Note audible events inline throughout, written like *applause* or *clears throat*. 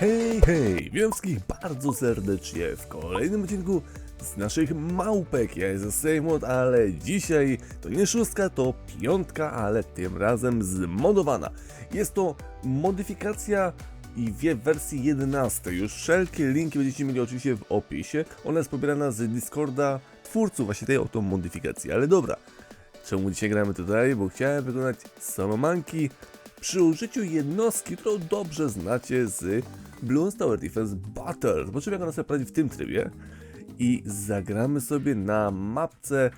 Hej, hej, witam wszystkich bardzo serdecznie w kolejnym odcinku z naszych małpek. Ja jestem Sejmot, ale dzisiaj to nie szóstka, to piątka, ale tym razem zmodowana. Jest to modyfikacja i w wersji 11. Już wszelkie linki będziecie mieli oczywiście w opisie. Ona jest pobierana z Discorda twórców właśnie tej oto modyfikacji, ale dobra. Czemu dzisiaj gramy tutaj? Bo chciałem wykonać Solomanki przy użyciu jednostki, którą dobrze znacie z Bloons Tower Defense Battle. Zobaczymy jak ona sobie poradzi w tym trybie. I zagramy sobie na mapce,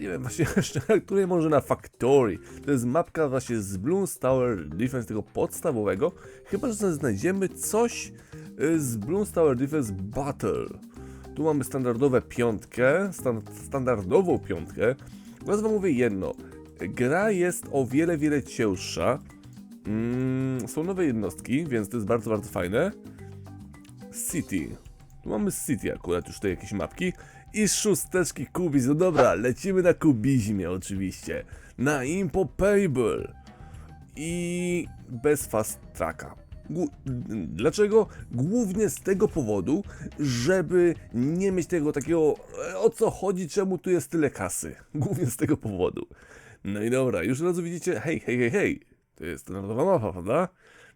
nie wiem właśnie *laughs* jeszcze, której może na Factory. To jest mapka właśnie z Bloons Tower Defense, tego podstawowego. Chyba, że znajdziemy coś y, z Bloons Tower Defense Battle. Tu mamy standardowe piątkę, stan standardową piątkę. Teraz wam mówię jedno. Gra jest o wiele, wiele cięższa. Mm, są nowe jednostki, więc to jest bardzo, bardzo fajne. City. Tu mamy City akurat, już tutaj jakieś mapki. I szósteczki Kubis. No dobra, lecimy na kubizmie oczywiście. Na Impopable. I bez fast tracka. Gł- Dlaczego? Głównie z tego powodu, żeby nie mieć tego takiego e, o co chodzi, czemu tu jest tyle kasy. *laughs* Głównie z tego powodu. No i dobra, już od razu widzicie, hej, hej, hej, hej, to jest standardowa mapa, prawda?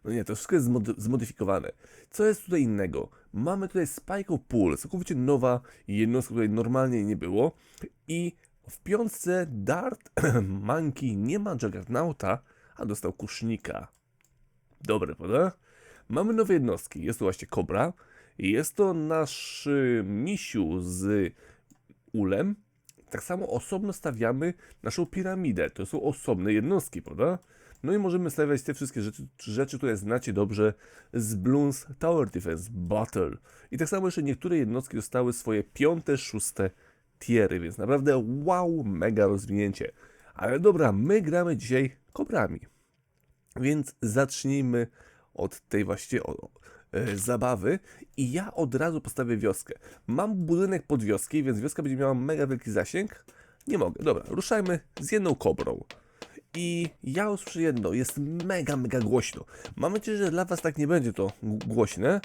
No nie, to wszystko jest zmody- zmodyfikowane. Co jest tutaj innego? Mamy tutaj Spike Pool, całkowicie nowa jednostka, której normalnie nie było. I w piątce Dart *clears throat* Monkey nie ma Juggernauta, a dostał kusznika. Dobre, prawda? Mamy nowe jednostki. Jest to właśnie Kobra. Jest to nasz y, misiu z ulem. Tak samo osobno stawiamy naszą piramidę. To są osobne jednostki, prawda? No i możemy stawiać te wszystkie rzeczy, rzeczy które znacie dobrze z Bloons Tower Defense Battle. I tak samo jeszcze niektóre jednostki dostały swoje piąte, szóste tiery, więc naprawdę wow, mega rozwinięcie. Ale dobra, my gramy dzisiaj kobrami. Więc zacznijmy od tej właśnie o, e, zabawy i ja od razu postawię wioskę. Mam budynek pod wioskę, więc wioska będzie miała mega wielki zasięg. Nie mogę. Dobra, ruszajmy z jedną kobrą. I ja usłyszę jedno, jest mega, mega głośno. Mam nadzieję, że dla was tak nie będzie to głośne.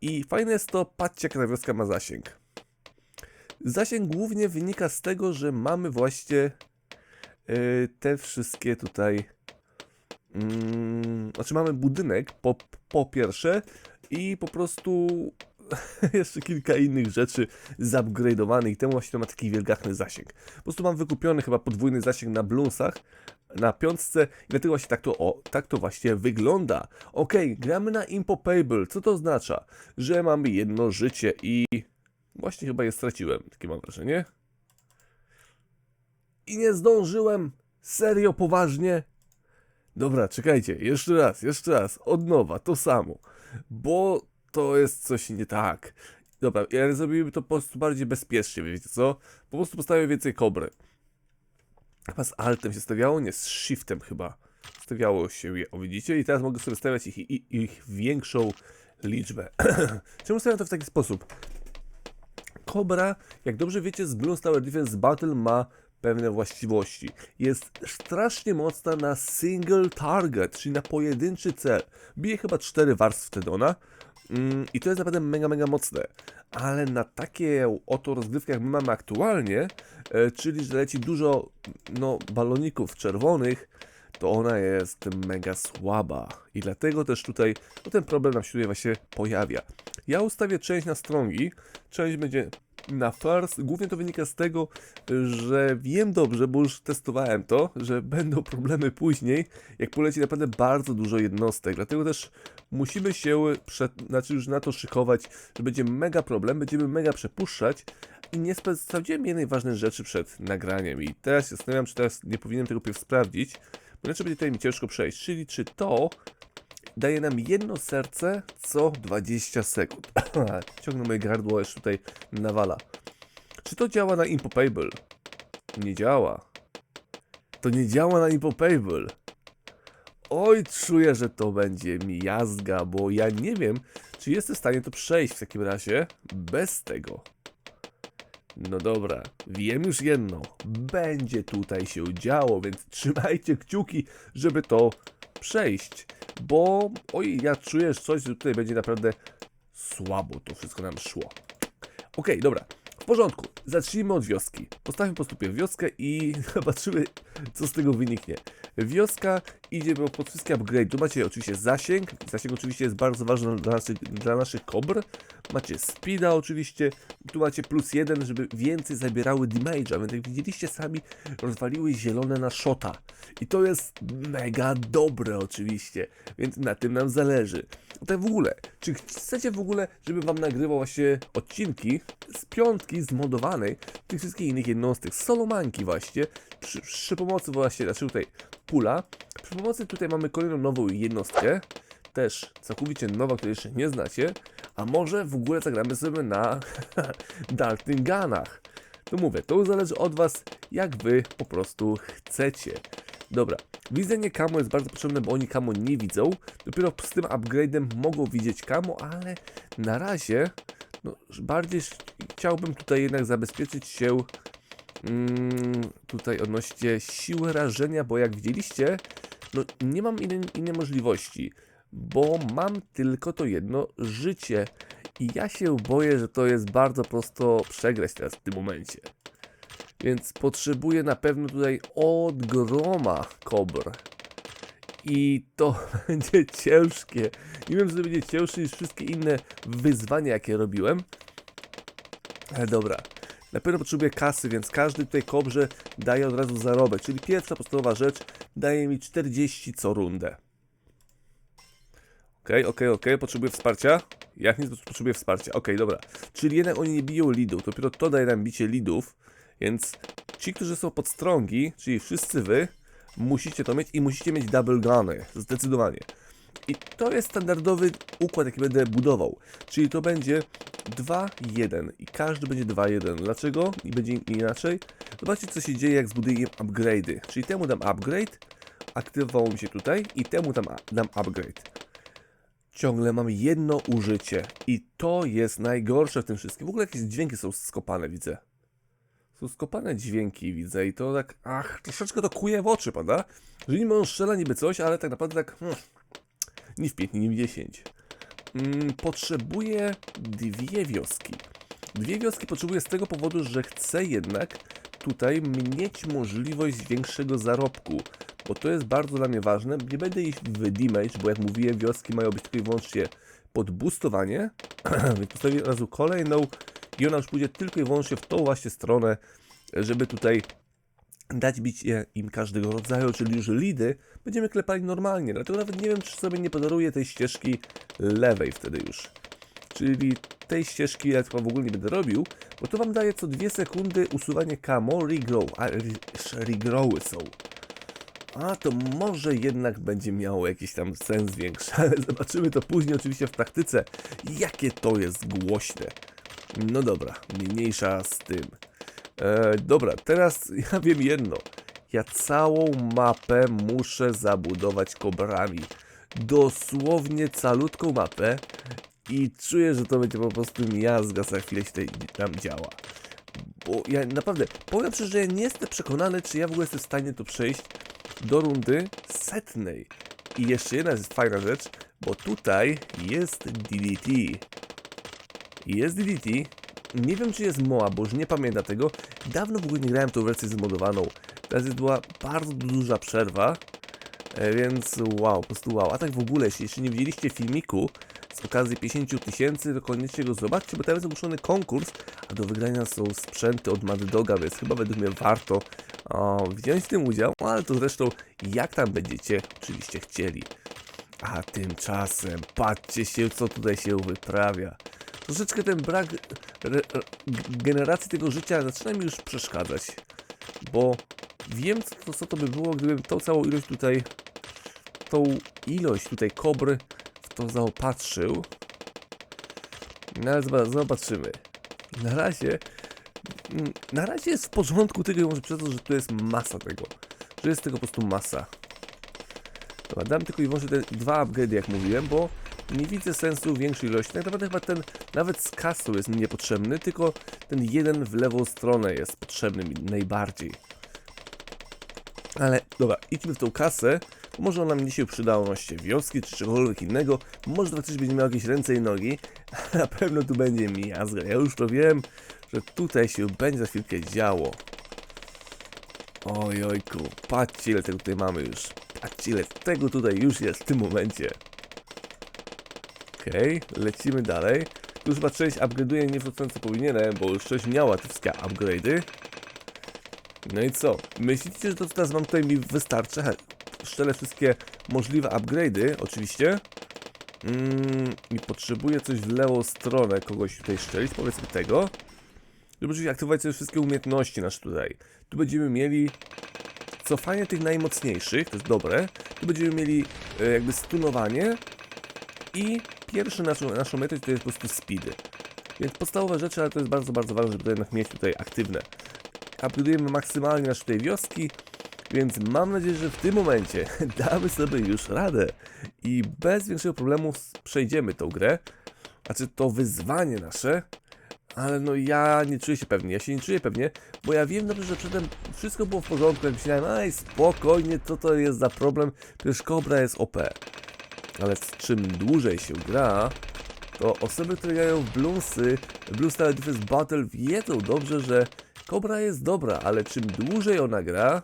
I fajne jest to, patrzcie jak ta wioska ma zasięg. Zasięg głównie wynika z tego, że mamy właśnie e, te wszystkie tutaj Mm, znaczy mamy budynek po, po pierwsze i po prostu *laughs* jeszcze kilka innych rzeczy zupgrade'owanych, temu właśnie to ma taki wielgachny zasięg. Po prostu mam wykupiony chyba podwójny zasięg na Bloonsach, na piątce i dlatego właśnie tak to, o, tak to właśnie wygląda. Okej, gramy na Impopable, co to oznacza? Że mamy jedno życie i właśnie chyba je straciłem, takie mam wrażenie. I nie zdążyłem, serio, poważnie, Dobra, czekajcie, jeszcze raz, jeszcze raz, od nowa, to samo, bo to jest coś nie tak. Dobra, ja zrobiłbym to po prostu bardziej bezpiecznie, wiecie co? Po prostu postawię więcej kobry. Chyba z altem się stawiało? Nie, z shiftem chyba. Stawiało się je, o widzicie? I teraz mogę sobie stawiać ich, ich, ich większą liczbę. *clears throat* Czemu stawiam to w taki sposób? Kobra, jak dobrze wiecie, z Bloons Tower Defense Battle ma pewne właściwości. Jest strasznie mocna na single target, czyli na pojedynczy cel. Bije chyba 4 warstw wtedy ona. Mm, I to jest naprawdę mega, mega mocne. Ale na takie oto rozgrywki, jak my mamy aktualnie, e, czyli że leci dużo no, baloników czerwonych, to ona jest mega słaba. I dlatego też tutaj no, ten problem nam się właśnie pojawia. Ja ustawię część na strongi, część będzie na first. Głównie to wynika z tego, że wiem dobrze, bo już testowałem to, że będą problemy później, jak poleci naprawdę bardzo dużo jednostek. Dlatego też musimy się przed, znaczy już na to szykować, że będzie mega problem, będziemy mega przepuszczać i nie sprawdziłem jednej ważnej rzeczy przed nagraniem i teraz się zastanawiam, czy teraz nie powinienem tego pierw sprawdzić, bo inaczej będzie tutaj mi ciężko przejść, czyli czy to daje nam jedno serce co 20 sekund. *laughs* Ciągnę moje gardło, jeszcze tutaj nawala. Czy to działa na Impopable? Nie działa. To nie działa na Impopable. Oj, czuję, że to będzie mi jazga, bo ja nie wiem, czy jestem w stanie to przejść w takim razie bez tego. No dobra, wiem już jedno. Będzie tutaj się działo, więc trzymajcie kciuki, żeby to przejść, bo oj, ja czuję że coś, tutaj będzie naprawdę słabo to wszystko nam szło. Okej, dobra. W porządku. Zacznijmy od wioski. Postawmy po prostu wioskę i *laughs* zobaczymy, co z tego wyniknie. Wioska idzie po pod wszystkie upgrade. Tu macie oczywiście zasięg. Zasięg oczywiście jest bardzo ważny dla naszych, dla naszych kobr. Macie speeda oczywiście. Tu macie plus jeden, żeby więcej zabierały damage'a. Więc jak widzieliście sami, rozwaliły zielone na shota. I to jest mega dobre oczywiście. Więc na tym nam zależy. Tak w ogóle, czy chcecie w ogóle, żebym wam nagrywał właśnie odcinki z piątki zmodowanej tych wszystkich innych jednostek, Solomanki właśnie, przy, przy pomocy właśnie, znaczy tutaj pula, przy pomocy tutaj mamy kolejną nową jednostkę, też całkowicie nowa, której jeszcze nie znacie, a może w ogóle zagramy sobie na *laughs* Dartinganach. To mówię, to zależy od was, jak wy po prostu chcecie. Dobra, widzenie kamo jest bardzo potrzebne, bo oni kamo nie widzą. Dopiero z tym upgrade'em mogą widzieć kamo, ale na razie no, bardziej chciałbym tutaj jednak zabezpieczyć się mm, tutaj odnośnie siły rażenia, bo jak widzieliście, no nie mam innej, innej możliwości, bo mam tylko to jedno życie i ja się boję, że to jest bardzo prosto przegrać teraz w tym momencie. Więc potrzebuję na pewno tutaj od groma kobr. I to *laughs* będzie ciężkie. Nie wiem, czy to będzie cięższe niż wszystkie inne wyzwania, jakie robiłem. Ale dobra. Na pewno potrzebuję kasy, więc każdy tutaj kobrze daje od razu zarobek. Czyli pierwsza podstawowa rzecz daje mi 40 co rundę. Okej, okej, okej, potrzebuję wsparcia. Jak nic, potrzebuję wsparcia. Okej, dobra. Czyli jednak oni nie biją lidów. Dopiero to daje nam bicie lidów. Więc ci, którzy są podstrągi, czyli wszyscy wy, musicie to mieć i musicie mieć double guny. Zdecydowanie. I to jest standardowy układ, jaki będę budował. Czyli to będzie 2-1 i każdy będzie 2-1. Dlaczego? I będzie inaczej. Zobaczcie, co się dzieje, jak zbuduję upgrade'y. Czyli temu dam upgrade, aktywował mi się tutaj i temu dam, dam upgrade. Ciągle mam jedno użycie i to jest najgorsze w tym wszystkim. W ogóle jakieś dźwięki są skopane, widzę. Są skopane dźwięki, widzę, i to tak, ach, troszeczkę to kuje w oczy, prawda? Że niby on strzela niby coś, ale tak naprawdę tak, hmm, ni w 5, ni w 10. Mm, potrzebuję dwie wioski. Dwie wioski potrzebuję z tego powodu, że chcę jednak tutaj mieć możliwość większego zarobku, bo to jest bardzo dla mnie ważne. Nie będę iść w damage, bo jak mówiłem, wioski mają być tylko i wyłącznie pod boostowanie, *clears throat* więc postawię od razu kolejną i ona już pójdzie tylko i wyłącznie w tą właśnie stronę, żeby tutaj dać bić je im każdego rodzaju, czyli już lidy będziemy klepali normalnie, dlatego nawet nie wiem, czy sobie nie podaruję tej ścieżki lewej wtedy już. Czyli tej ścieżki ja chyba w ogóle nie będę robił, bo to wam daje co dwie sekundy usuwanie camo, regrow, a re- regrowy są. A to może jednak będzie miało jakiś tam sens większy, *laughs* ale zobaczymy to później oczywiście w praktyce, jakie to jest głośne. No dobra, mniejsza z tym. E, dobra, teraz *laughs* ja wiem jedno. Ja całą mapę muszę zabudować kobrami. Dosłownie calutką mapę i czuję, że to będzie po prostu miazga za chwilę się tam działa. Bo ja naprawdę, powiem szczerze, że ja nie jestem przekonany, czy ja w ogóle jestem w stanie to przejść do rundy setnej. I jeszcze jedna jest fajna rzecz, bo tutaj jest DDT. Jest DDT. Nie wiem, czy jest MOA, bo już nie pamiętam tego. Dawno w ogóle nie grałem tą wersję zmodowaną. Teraz jest była bardzo duża przerwa. E, Więc wow, po prostu wow. A tak w ogóle, jeśli jeszcze nie widzieliście filmiku z okazji 50 tysięcy, to koniecznie go zobaczcie, bo tam jest ogłoszony konkurs, a do wygrania są sprzęty od Mad Doga, więc chyba według mnie warto o, wziąć w tym udział, no, ale to zresztą jak tam będziecie oczywiście chcieli. A tymczasem patrzcie się, co tutaj się wyprawia. Troszeczkę ten brak re, re, generacji tego życia zaczyna mi już przeszkadzać, bo wiem, co to, co to by było, gdybym tą całą ilość tutaj, tą ilość tutaj kobry w to zaopatrzył. No ale zoba- zobaczymy. Na razie, mm, na razie jest w porządku tego, może przez to, że tu jest masa tego, że jest tego po prostu masa. Dobra, dam tylko i wyłącznie te dwa upgrade, jak mówiłem, bo nie widzę sensu większej ilości. Tak naprawdę chyba ten nawet z kasą jest mi niepotrzebny, tylko ten jeden w lewą stronę jest potrzebny mi najbardziej. Ale dobra, idźmy w tą kasę. Może ona mnie się przyda odnośnie wioski czy czegokolwiek innego. Może to faktycznie będzie miał jakieś ręce i nogi. *laughs* Na pewno tu będzie miazga. Ja już to wiem, że tutaj się będzie za chwilkę działo. Oj, ojku, patrzcie ile tego tutaj mamy już. Patrzcie ile tego tutaj już jest w tym momencie. Okej, lecimy dalej. Tu chyba część upgrade'uję nie co powinienem, bo już coś miała te wszystkie upgrade'y. No i co? Myślicie, że to co teraz mam tutaj mi wystarczy? Szczelę wszystkie możliwe upgrade'y, oczywiście. Mm, I potrzebuję coś w lewą stronę kogoś tutaj szczelić, powiedzmy tego. Żeby oczywiście aktywować sobie wszystkie umiejętności nasze tutaj. Tu będziemy mieli cofanie tych najmocniejszych, to jest dobre. Tu będziemy mieli e, jakby stunowanie i pierwszy naszą, naszą metą to jest po prostu speedy. Więc podstawowe rzeczy, ale to jest bardzo, bardzo ważne, żeby jednak mieć tutaj aktywne. Upgrade'ujemy maksymalnie nasze tutaj wioski, więc mam nadzieję, że w tym momencie *laughs* damy sobie już radę i bez większego problemu przejdziemy tą grę. Znaczy to wyzwanie nasze, ale no ja nie czuję się pewnie, ja się nie czuję pewnie, bo ja wiem dobrze, że przedtem wszystko było w porządku, jak myślałem, aj spokojnie, co to jest za problem, przecież Cobra jest OP. Ale z czym dłużej się gra, to osoby, które grają w Bluesy, Blue Star Defense Battle wiedzą dobrze, że Cobra jest dobra, ale czym dłużej ona gra,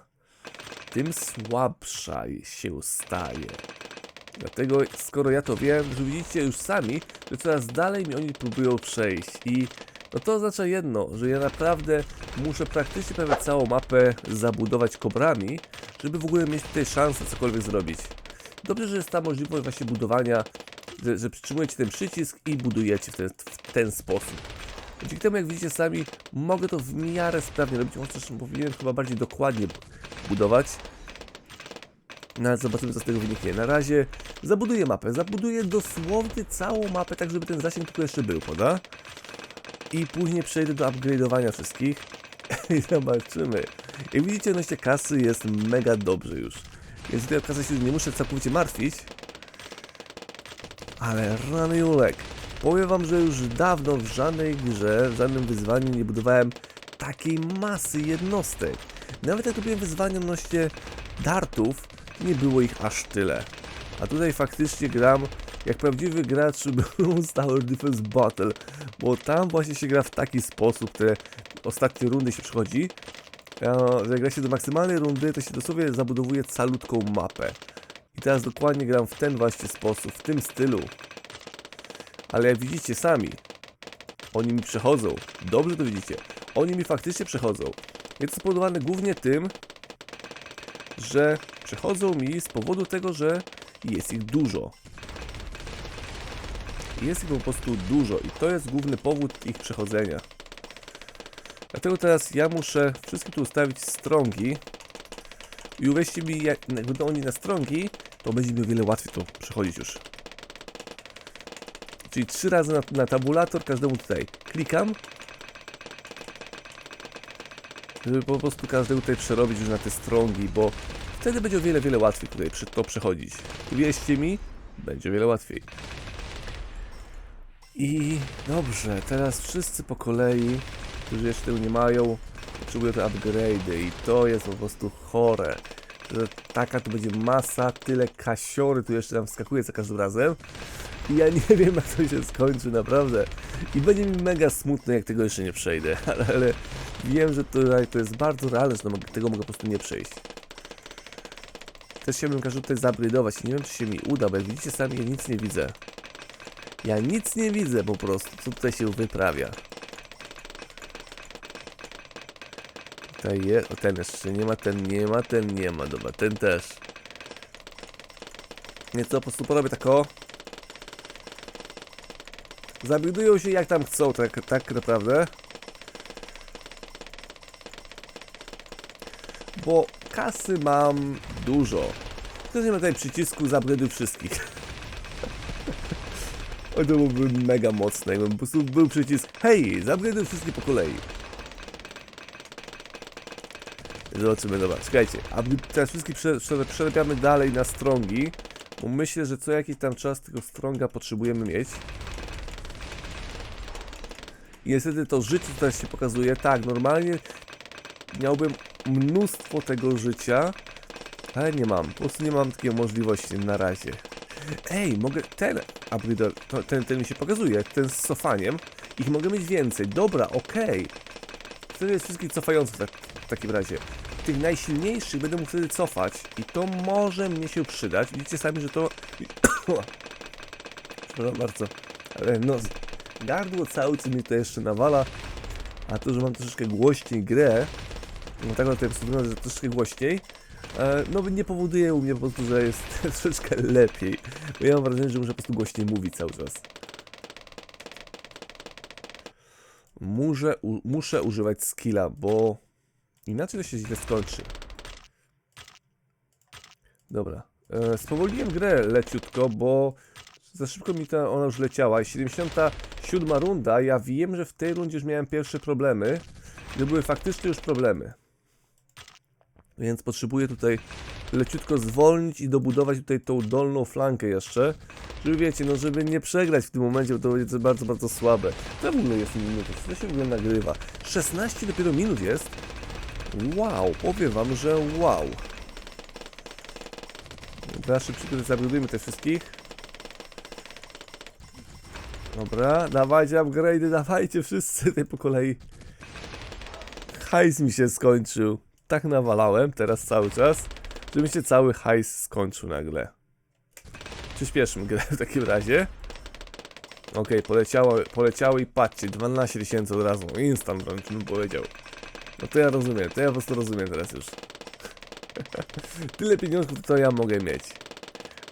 tym słabsza się staje. Dlatego, skoro ja to wiem, że widzicie już sami, że coraz dalej mi oni próbują przejść i no to oznacza jedno, że ja naprawdę muszę praktycznie prawie całą mapę zabudować kobrami, żeby w ogóle mieć tutaj szansę cokolwiek zrobić. Dobrze, że jest ta możliwość właśnie budowania, że, że przytrzymujecie ten przycisk i budujecie w ten, w ten sposób. Dzięki temu, jak widzicie sami, mogę to w miarę sprawnie robić, chociaż powinienem chyba bardziej dokładnie budować. No zobaczymy co z tego wyniknie. Na razie zabuduję mapę, zabuduję dosłownie całą mapę, tak żeby ten zasięg tylko jeszcze był, prawda? I później przejdę do upgrade'owania wszystkich *laughs* i zobaczymy. Jak widzicie, odnośnie kasy jest mega dobrze już. Więc tutaj o kasę się nie muszę całkowicie martwić. Ale rany Julek. Powiem wam, że już dawno w żadnej grze, w żadnym wyzwaniu nie budowałem takiej masy jednostek. Nawet jak robiłem wyzwania odnośnie dartów, nie było ich aż tyle. A tutaj faktycznie gram jak prawdziwy gracz *laughs* Bronze Tower Defense Battle, bo tam właśnie się gra w taki sposób, te ostatnie rundy się przychodzi, że jak gra się do maksymalnej rundy, to się dosłownie zabudowuje calutką mapę. I teraz dokładnie gram w ten właśnie sposób, w tym stylu. Ale jak widzicie sami, oni mi przechodzą. Dobrze to widzicie. Oni mi faktycznie przechodzą. Jest to spowodowane głównie tym, że przechodzą mi z powodu tego, że jest ich dużo. Jest ich po prostu dużo i to jest główny powód ich przechodzenia. Dlatego teraz ja muszę wszystkim tu ustawić strągi i uwierzcie mi, jak będą oni na strągi, to będzie mi o wiele łatwiej to przechodzić już. Czyli trzy razy na, na tabulator każdemu tutaj klikam, żeby po prostu każdego tutaj przerobić już na te strągi, bo wtedy będzie o wiele, wiele łatwiej tutaj to przechodzić. Wierzcie mi, będzie o wiele łatwiej. I dobrze, teraz wszyscy po kolei, którzy jeszcze nie mają, potrzebują te upgrade'y i to jest po prostu chore. Że taka tu będzie masa, tyle kasiory tu jeszcze nam wskakuje za każdym razem. I ja nie *laughs* wiem jak to się skończy, naprawdę. I będzie mi mega smutno, jak tego jeszcze nie przejdę, *laughs* ale, ale wiem, że to, to jest bardzo realne, że to tego mogę po prostu nie przejść. Też chciałbym każdy tutaj zupgrade'ować i nie wiem, czy się mi uda, bo jak widzicie sami, ja nic nie widzę. Ja nic nie widzę po prostu, co tutaj się wyprawia. Tutaj jest, ten jeszcze nie ma, ten nie ma, ten nie ma, dobra, ten też. Więc co, po prostu porobię tak o. Zabudują się jak tam chcą, tak, tak naprawdę. Bo kasy mam dużo. Tylko nie ma tutaj przycisku upgrade'uj wszystkich. *laughs* O, to byłoby mega mocne, jakby po prostu był przycisk Hej, upgrade'uj wszystkie po kolei. Zobaczymy, dobra, czekajcie. A teraz wszystkich prze, prze, przerabiamy dalej na strągi, bo myślę, że co jakiś tam czas tego strąga potrzebujemy mieć. I niestety to życie tutaj się pokazuje. Tak, normalnie miałbym mnóstwo tego życia, Ale nie mam, po prostu nie mam takiej możliwości na razie. Ej, mogę ten upgrade, to- ten, ten mi się pokazuje, ten z cofaniem. Ich mogę mieć więcej. Dobra, okej. Wtedy jest wszystkich cofających tak, w takim razie. Tych najsilniejszych będę mógł wtedy cofać i to może mnie się przydać. Widzicie sami, że to... *coughs* Przepraszam bardzo. Ale no, gardło cały czas mi to jeszcze nawala. A to, że mam troszeczkę głośniej grę, no tak naprawdę wygląda, że troszeczkę głośniej, e, no nie powoduje u mnie po prostu, że jest *laughs* troszeczkę lepiej. Bo ja mam wrażenie, że muszę po prostu głośniej mówić cały czas. Muszę, u, muszę używać skilla, bo inaczej to się źle skończy. Dobra. E, spowolniłem grę leciutko, bo za szybko mi ta ona już leciała. I 77 runda, ja wiem, że w tej rundzie już miałem pierwsze problemy. To były faktycznie już problemy. Więc potrzebuję tutaj leciutko zwolnić i dobudować tutaj tą dolną flankę jeszcze. Żeby wiecie, no żeby nie przegrać w tym momencie, bo to będzie bardzo, bardzo słabe. To w ogóle jest minuty, to się w ogóle nagrywa. 16 dopiero minut jest. Wow, powiem wam, że wow. Dobra, szybciutko zabudujmy te wszystkich. Dobra, dawajcie upgrade'y, dawajcie wszyscy tutaj po kolei. Hajs mi się skończył. Tak nawalałem teraz cały czas, że mi się cały hajs skończył nagle. Przyspieszmy grę w takim razie. Okej, poleciało, poleciało i patrzcie, 12 tysięcy od razu, instant wręcz bym powiedział. No to ja rozumiem, to ja po prostu rozumiem teraz już. *laughs* Tyle pieniążków to ja mogę mieć.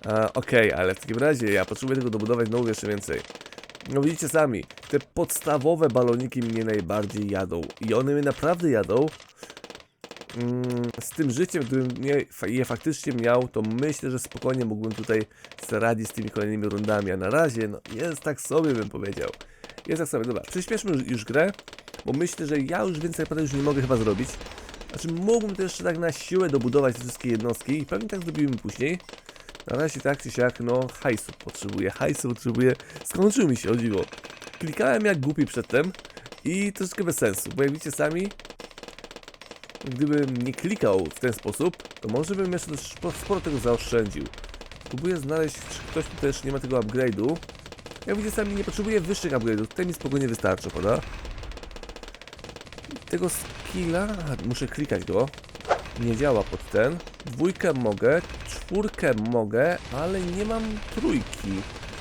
A, Okej, ale w takim razie ja potrzebuję tego dobudować znowu jeszcze więcej. No widzicie sami, te podstawowe baloniki mnie najbardziej jadą. I one mnie naprawdę jadą. Mm, z tym życiem, gdybym nie, je faktycznie miał, to myślę, że spokojnie mógłbym tutaj radzić z tymi kolejnymi rundami. A na razie, no jest tak sobie bym powiedział. Jest tak sobie, dobra, przyspieszmy już, już grę, bo myślę, że ja już więcej naprawdę już nie mogę chyba zrobić. Znaczy mógłbym też jeszcze tak na siłę dobudować te wszystkie jednostki i pewnie tak zrobimy później. Na razie tak czy siak, no hajsu potrzebuję, hajsu potrzebuję. Skończył mi się, o dziwo. Klikałem jak głupi przedtem i troszeczkę bez sensu, bo jak widzicie sami, gdybym nie klikał w ten sposób, to może bym jeszcze sporo, tego zaoszczędził. Próbuję znaleźć, czy ktoś tu też nie ma tego upgrade'u. Jak widzicie sami, nie potrzebuję wyższych upgrade'ów, tutaj mi spokojnie wystarczy, prawda? Tego skilla, muszę klikać go. Nie działa pod ten. Dwójkę mogę, czwórkę mogę, ale nie mam trójki.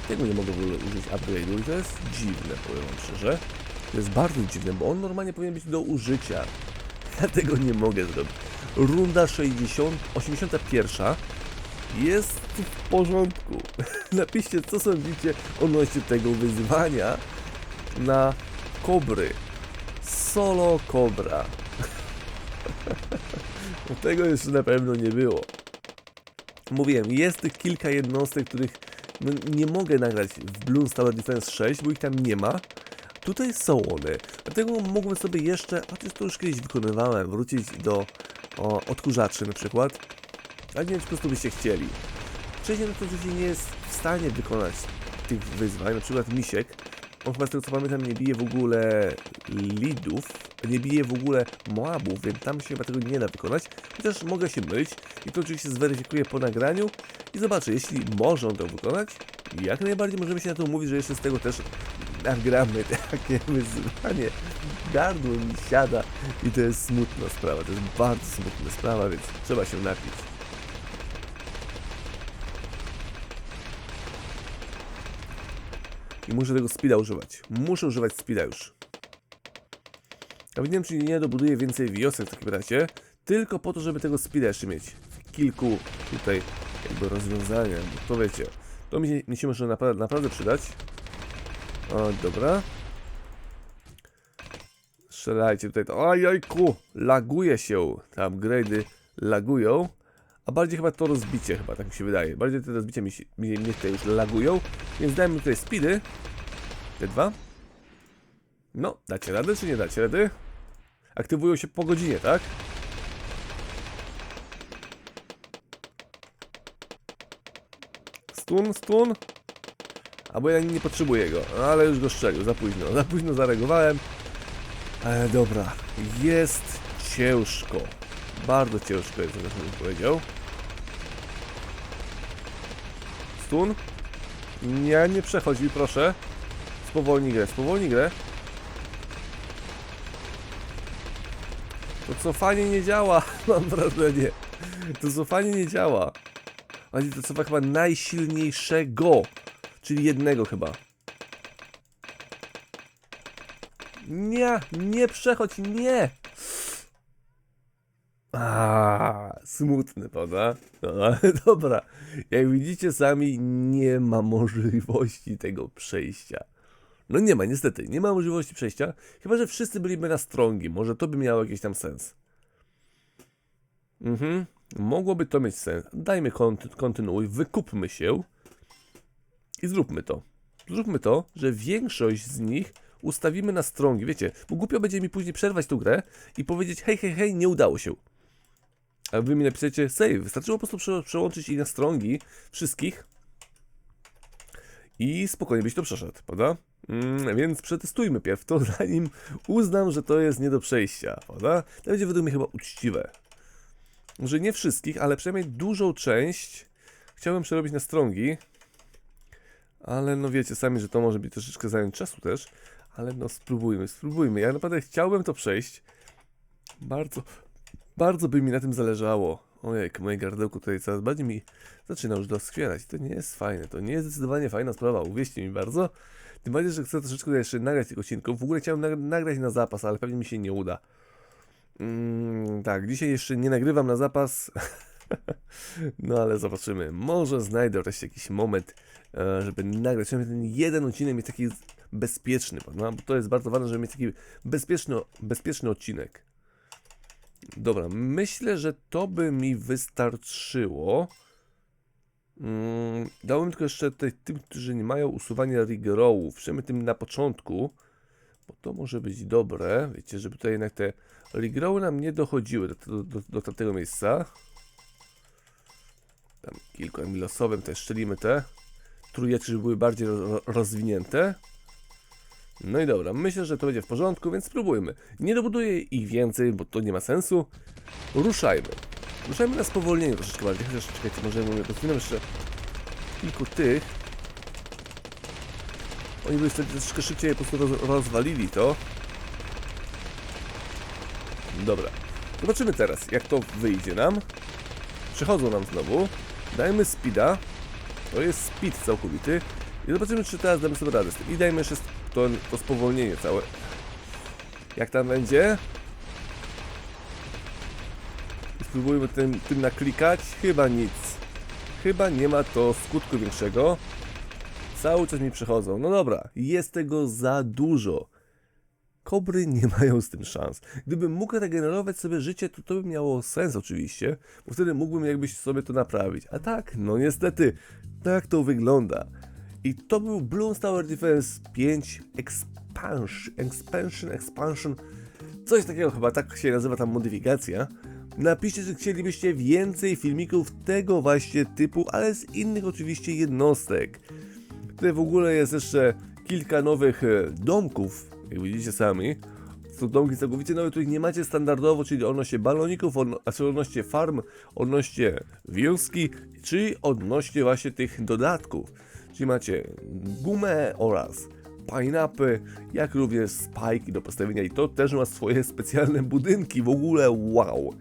Tego nie mogę w ogóle użyć upgrade'u i to jest dziwne, powiem wam szczerze. To jest bardzo dziwne, bo on normalnie powinien być do użycia. *laughs* Ja tego nie mogę zrobić. Runda 60, 81 jest w porządku. *laughs* Napiszcie, co sądzicie odnośnie tego wyzwania na kobry. Solo kobra. No Tego jeszcze na pewno nie było. Mówiłem, jest tych kilka jednostek, których no, nie mogę nagrać w Bloons Tower Defense 6, bo ich tam nie ma. Tutaj są one. Dlatego mógłbym sobie jeszcze, chociaż to już kiedyś wykonywałem, wrócić do o, odkurzaczy na przykład. Ale nie wiem, czy po prostu byście chcieli. Wcześniej no to oczywiście nie jest w stanie wykonać tych wyzwań, na przykład Misiek. On chyba z tego co pamiętam nie bije w ogóle lidów, nie bije w ogóle Moabów, więc tam się chyba tego nie da wykonać. Chociaż mogę się mylić i to oczywiście zweryfikuję po nagraniu i zobaczę, jeśli może on to wykonać, jak najbardziej możemy się na to umówić, że jeszcze z tego też nagramy *laughs* takie wyzwanie. Gardło mi siada i to jest smutna sprawa, to jest bardzo smutna sprawa, więc trzeba się napić. I muszę tego speeda używać. Muszę używać speeda już. Ja nie wiem, czy nie dobuduję więcej wiosek w takim razie, tylko po to, żeby tego speeda jeszcze mieć. W kilku tutaj jakby rozwiązaniach, to wiecie, to mi się, mi się może naprawdę, przydać. O, dobra. Strzelajcie tutaj. Ojojku, laguje się. Te upgrade'y lagują. A bardziej chyba to rozbicie, chyba tak mi się wydaje. Bardziej te rozbicie mi się, mnie, tutaj już lagują. Więc dajmy tutaj speedy. Te dwa. No, dacie radę czy nie dacie rady? Aktywują się po godzinie, tak? Stun, stun. Albo ja nie potrzebuję go, no, ale już go strzelił, za późno, *laughs* za późno zareagowałem. Ale dobra, jest ciężko. Bardzo ciężko jest, jak bym powiedział. stun. Nie, nie przechodź mi, proszę. Spowolnij grę, spowolnij grę. To cofanie nie działa, *laughs* mam wrażenie. To cofanie nie działa. Ani to cofa chyba najsilniejszego. Czyli jednego chyba. Nie, nie przechodź, nie! A, smutny, prawda? No, ale *laughs* dobra. Jak widzicie sami, nie ma możliwości tego przejścia. No nie ma, niestety, nie ma możliwości przejścia. Chyba, że wszyscy byliby na strongi. Może to by miało jakiś tam sens. Mhm, mogłoby to mieć sens. Dajmy konty kontynuuj, wykupmy się i zróbmy to. Zróbmy to, że większość z nich ustawimy na strongi. Wiecie, bo głupio będzie mi później przerwać tą grę i powiedzieć hej, hej, hej, nie udało się. A wy mi napiszecie save. Wystarczyło po prostu prze przełączyć ich na strongi wszystkich i spokojnie byś to przeszedł, prawda? Mm, więc przetestujmy pierw to, *laughs* zanim uznam, że to jest nie do przejścia, prawda? To będzie według mnie chyba uczciwe. Może nie wszystkich, ale przynajmniej dużą część chciałbym przerobić na strongi. Ale no wiecie sami, że to może być troszeczkę zająć czasu też. Ale no spróbujmy, spróbujmy. Ja naprawdę chciałbym to przejść. Bardzo, bardzo by mi na tym zależało. Ojej, moje gardełko tutaj coraz bardziej mi zaczyna już doskwierać. To nie jest fajne, to nie jest zdecydowanie fajna sprawa, uwierzcie mi bardzo. Tym bardziej, że chcę troszeczkę jeszcze nagrać tych odcinków. W ogóle chciałem nag- nagrać na zapas, ale pewnie mi się nie uda. Mm, tak, dzisiaj jeszcze nie nagrywam na zapas. *laughs* no ale zobaczymy. Może znajdę wreszcie jakiś moment, e, żeby nagrać. Żeby ten jeden odcinek mieć taki bezpieczny, prawda? Bo to jest bardzo ważne, żeby mieć taki bezpieczny, bezpieczny odcinek. Dobra, myślę, że to by mi wystarczyło. Mm, dałbym tylko jeszcze tutaj tym, którzy nie mają usuwania rigorowów, przynajmniej tym na początku, bo to może być dobre, wiecie, żeby tutaj jednak te rigory nam nie dochodziły do, do, do, do tamtego miejsca. Tam kilku losowym też szczelimy te trójeczki, żeby były bardziej ro, rozwinięte. No i dobra, myślę, że to będzie w porządku, więc spróbujmy. Nie dobuduję ich więcej, bo to nie ma sensu. Ruszajmy. Ruszajmy na spowolnienie troszeczkę bardziej, chociaż czekajcie, może rozwinę jeszcze kilku tych. Oni by wtedy troszeczkę szybciej po prostu roz, rozwalili to. Dobra. Zobaczymy teraz, jak to wyjdzie nam. Przechodzą nam znowu. Dajmy speeda. To jest speed całkowity. I zobaczymy, czy teraz damy sobie radę z tym. I dajmy jeszcze to, to spowolnienie całe. Jak tam będzie? Spróbujmy tym, tym naklikać. Chyba nic. Chyba nie ma to skutku większego. Cały czas mi przechodzą. No dobra, jest tego za dużo. Kobry nie *laughs* mają z tym szans. Gdybym mógł regenerować sobie życie, to to by miało sens oczywiście, bo wtedy mógłbym jakbyś sobie to naprawić. A tak, no niestety, tak to wygląda. I to był Bloons Tower Defense 5 Expansion, Expansion, Expansion, coś takiego chyba, tak się nazywa ta modyfikacja. Napiszcie, czy chcielibyście więcej filmików tego właśnie typu, ale z innych oczywiście jednostek. Tutaj w ogóle jest jeszcze kilka nowych e, domków, jak widzicie sami. Są domki całkowicie nowe, których nie macie standardowo, czyli odnośnie baloników, odno, odnośnie farm, odnośnie wioski, czy odnośnie właśnie tych dodatków. Czyli macie gumę oraz pineapy, jak również spajki do postawienia i to też ma swoje specjalne budynki, w ogóle wow.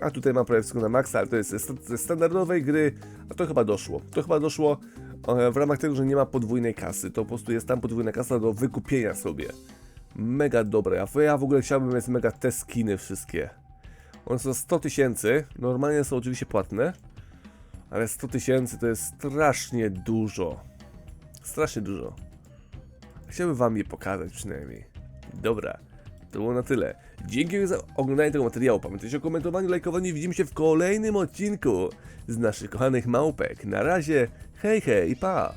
A tutaj mam prawie wszystko na maksa, ale to jest ze standardowej gry, a to chyba doszło. To chyba doszło e, w ramach tego, że nie ma podwójnej kasy, to po prostu jest tam podwójna kasa do wykupienia sobie. Mega dobre, a ja w ogóle chciałbym mieć mega te skiny wszystkie. One są 100 tysięcy, normalnie są oczywiście płatne, ale 100 tysięcy to jest strasznie dużo. Strasznie dużo. Chciałbym wam je pokazać przynajmniej. Dobra, to było na tyle. Dzięki za oglądanie tego materiału. Pamiętajcie o komentowaniu, lajkowaniu i widzimy się w kolejnym odcinku z naszych kochanych małpek. Na razie, hej hej, pa!